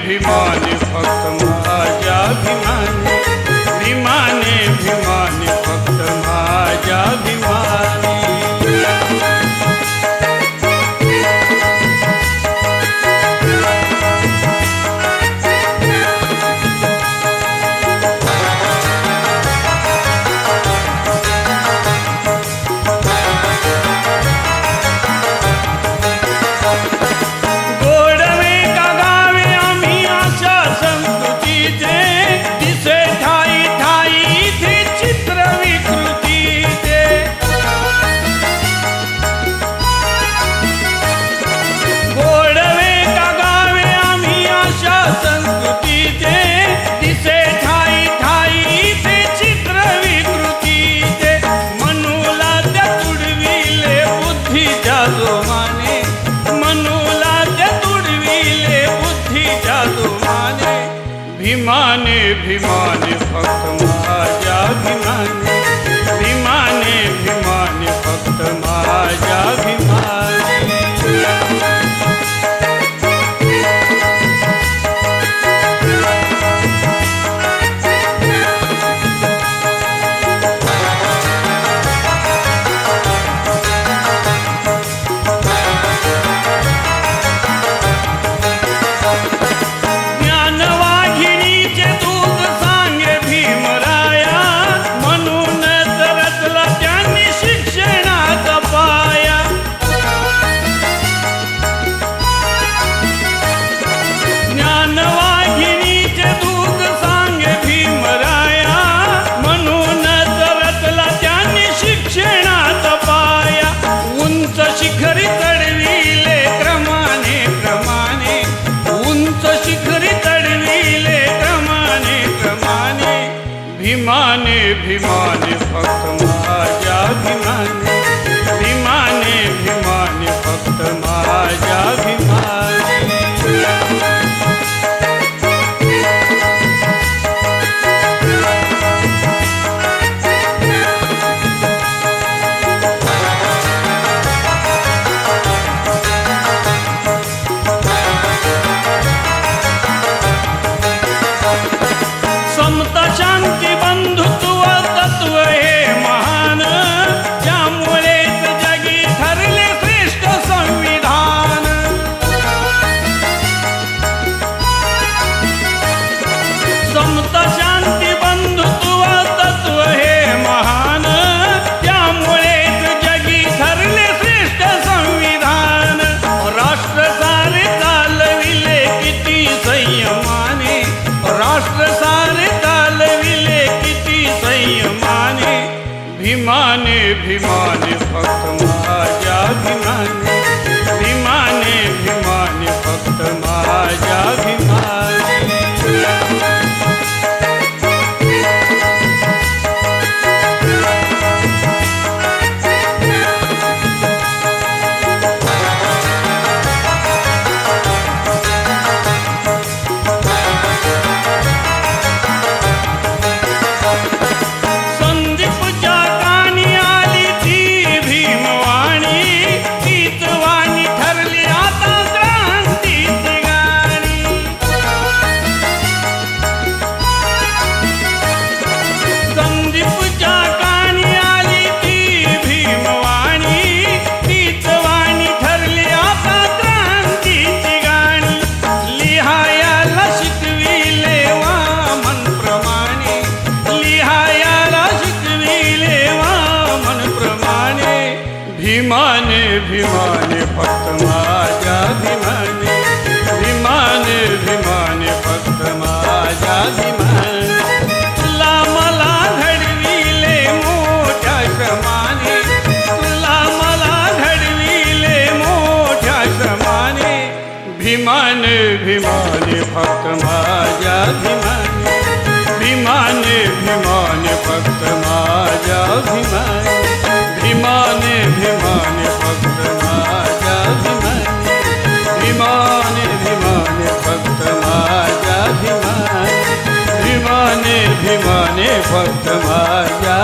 him on. money. भीमाने भीमाने भक्त भीमाने भीमाने भक्त माझ्या भीमाने भीमाने फक्त माझ्या भीमाने भीमाने भीमाने फक्त माझ्या तुला मला घडविले मोठ्या श्रमाने तुला घडविले मोठ्या श्रमाने भीमाने भीमाने फक्त माझ्या भीमाने भक्त माझ्या